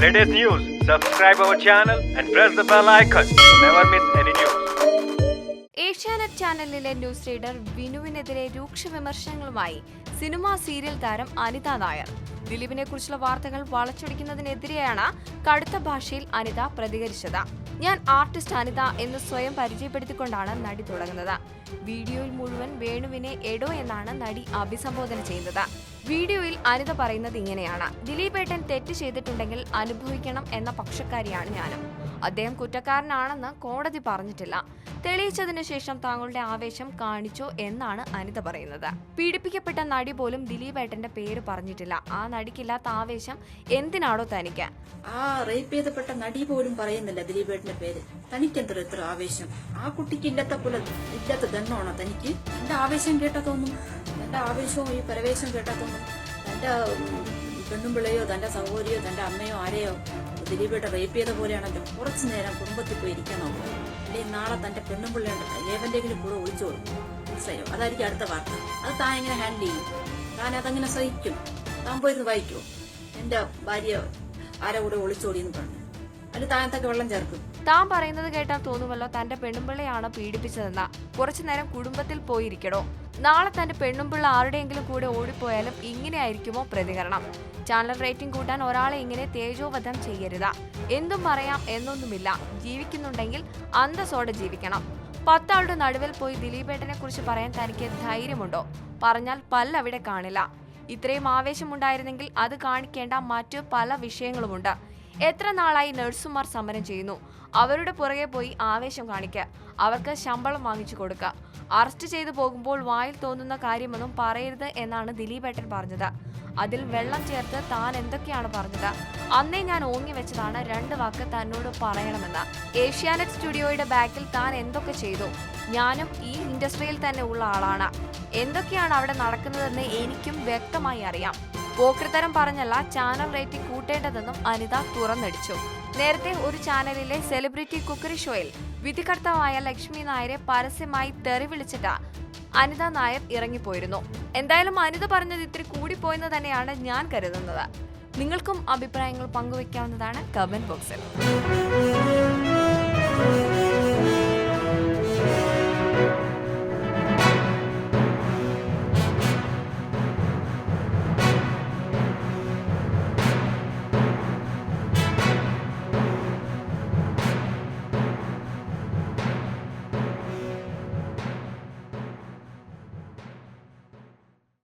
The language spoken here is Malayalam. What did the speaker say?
latest news, subscribe our channel and press the bell icon. Never miss any news. Asianet ചാനലിലെ ന്യൂസ് റീഡർ വിനുവിനെതിരെ രൂക്ഷ വിമർശനങ്ങളുമായി സിനിമാ സീരിയൽ താരം അനിത നായർ ദിലീപിനെ കുറിച്ചുള്ള വാർത്തകൾ വളച്ചൊടിക്കുന്നതിനെതിരെയാണ് കടുത്ത ഭാഷയിൽ അനിത പ്രതികരിച്ചത് ഞാൻ ആർട്ടിസ്റ്റ് അനിത എന്ന് സ്വയം പരിചയപ്പെടുത്തിക്കൊണ്ടാണ് നടി തുടങ്ങുന്നത് വീഡിയോയിൽ മുഴുവൻ വേണുവിനെ എടോ എന്നാണ് നടി അഭിസംബോധന ചെയ്യുന്നത് വീഡിയോയിൽ അനിത പറയുന്നത് ഇങ്ങനെയാണ്. ദിലീപേട്ടൻ തെറ്റ് ചെയ്തിട്ടുണ്ടെങ്കിൽ അനുഭവിക്കണം എന്ന പക്ഷക്കാരിയാണ് ഞാനും. അദ്ദേഹം കുറ്റക്കാരനാണെന്ന് കോടതി പറഞ്ഞിട്ടില്ല. തെളിയിച്ചതിനു ശേഷം താങ്കളുടെ ആവേശം കാണിച്ചോ എന്നാണ് അനിത പറയുന്നത്. പീഡിപ്പിക്കപ്പെട്ട നടി പോലും ദിലീപേട്ടന്റെ പേര് പറഞ്ഞിട്ടില്ല. ആ നടിക്കില്ലാത്ത ആവേശം എന്തിനാണോ തനിക്ക്? ആ റേപ്പ് ചെയ്തപ്പെട്ട നടി പോലും പറയുന്നില്ല ദിലീപേട്ടന്റെ പേര്. തനിക്കെന്തോ ഇത്ര ആവേശം? ആ കുട്ടിക്ക് ഇല്ലാത്ത പോലെ ഇല്ലാത്ത ദണ്ണമാണോ തനിക്ക്? എന്റെ ആവേശം കേട്ടാ തോന്നും. എന്റെ ആവേശവും ഈ പരവേശം കേട്ടാ ഉം, പെണ്ണും പിള്ളയോ തന്റെ സഹോദരിയോ തന്റെ അമ്മയോ ആരെയോ ദിലീപേട്ട റേപ്പ് ചെയ്ത പോലെയാണല്ലോ. കുറച്ചു നേരം കുടുംബത്തിൽ പോയി ഇരിക്കാൻ നോക്കും അല്ലെങ്കിൽ നാളെ തന്റെ പെണ്ണും പിള്ളയുണ്ട് ഏവന്റെങ്കിലും കൂടെ കൊടുക്കും. മനസ്സിലായോ? അതായിരിക്കും അടുത്ത വാർത്ത. അത് താൻ എങ്ങനെ ഹാൻഡിൽ ചെയ്യും? താൻ അതങ്ങനെ സഹിക്കും. താൻ പോയിരുന്ന് വായിക്കുമോ എന്റെ ഭാര്യ ആരെ കൂടെ ഒളിച്ചോടിയെന്ന് പറഞ്ഞു. അതിൽ താഴത്തൊക്കെ വെള്ളം ചേർക്കും. താൻ പറയുന്നത് കേട്ടാൽ തോന്നുമല്ലോ തന്റെ പെണ്ണുമ്പിള്ളയാണ് പീഡിപ്പിച്ചതെന്ന. കുറച്ചു നേരം കുടുംബത്തിൽ പോയിരിക്കണോ നാളെ തന്റെ പെണ്ണുമ്പിള്ള ആരുടെയെങ്കിലും കൂടെ ഓടിപ്പോയാലും ഇങ്ങനെയായിരിക്കുമോ പ്രതികരണം. ചാനൽ റേറ്റിംഗ് കൂട്ടാൻ ഒരാളെ ഇങ്ങനെ തേജോവധം ചെയ്യരുത്. എന്തും പറയാം എന്നൊന്നുമില്ല. ജീവിക്കുന്നുണ്ടെങ്കിൽ അന്തസ്സോടെ ജീവിക്കണം. പത്താളുടെ നടുവിൽ പോയി ദിലീപേട്ടനെ കുറിച്ച് പറയാൻ തനിക്ക് ധൈര്യമുണ്ടോ? പറഞ്ഞാൽ പല്ലവിടെ കാണില്ല. ഇത്രയും ആവേശമുണ്ടായിരുന്നെങ്കിൽ അത് കാണിക്കേണ്ട മറ്റു പല വിഷയങ്ങളുമുണ്ട്. എത്ര നാളായി നഴ്സുമാർ സമരം ചെയ്യുന്നു? അവരുടെ പുറകെ പോയി ആവേശം കാണിക്കുക അവർക്ക് ശമ്പളം വാങ്ങിച്ചു കൊടുക്കുക അറസ്റ്റ് ചെയ്തു പോകുമ്പോൾ വായിൽ തോന്നുന്ന കാര്യമൊന്നും പറയരുത് എന്നാണ് ദിലീപേട്ടൻ പറഞ്ഞത്. അതിൽ വെള്ളം ചേർത്ത് താൻ എന്തൊക്കെയാണ് പറഞ്ഞത്? അന്നേ ഞാൻ ഓങ്ങി വെച്ചതാണ് രണ്ട് വാക്ക് തന്നോട് പറയണമെന്ന്. ഏഷ്യാനെറ്റ് സ്റ്റുഡിയോയുടെ ബാക്കിൽ താൻ എന്തൊക്കെ ചെയ്തു? ഞാനും ഈ ഇൻഡസ്ട്രിയിൽ തന്നെ ഉള്ള ആളാണ്. എന്തൊക്കെയാണ് അവിടെ നടക്കുന്നതെന്ന് എനിക്കും വ്യക്തമായി അറിയാം. പോക്രിത്തരം പറഞ്ഞല്ല ചാനൽ റേറ്റിംഗ് കൂട്ടേണ്ടതെന്നും അനിത തുറന്നടിച്ചു. നേരത്തെ ഒരു ചാനലിലെ സെലിബ്രിറ്റി കുക്കറി ഷോയിൽ വിധികർത്താവായ ലക്ഷ്മി നായരെ പരസ്യമായി തെറി വിളിച്ചിട്ട അനിത നായർ ഇറങ്ങിപ്പോയിരുന്നു. എന്തായാലും അനിത പറഞ്ഞത് ഇത്തിരി കൂടിപ്പോയെന്ന് തന്നെയാണ് ഞാൻ കരുതുന്നത്. നിങ്ങൾക്കും അഭിപ്രായങ്ങൾ പങ്കുവെക്കാവുന്നതാണ് കമന്റ് ബോക്സിൽ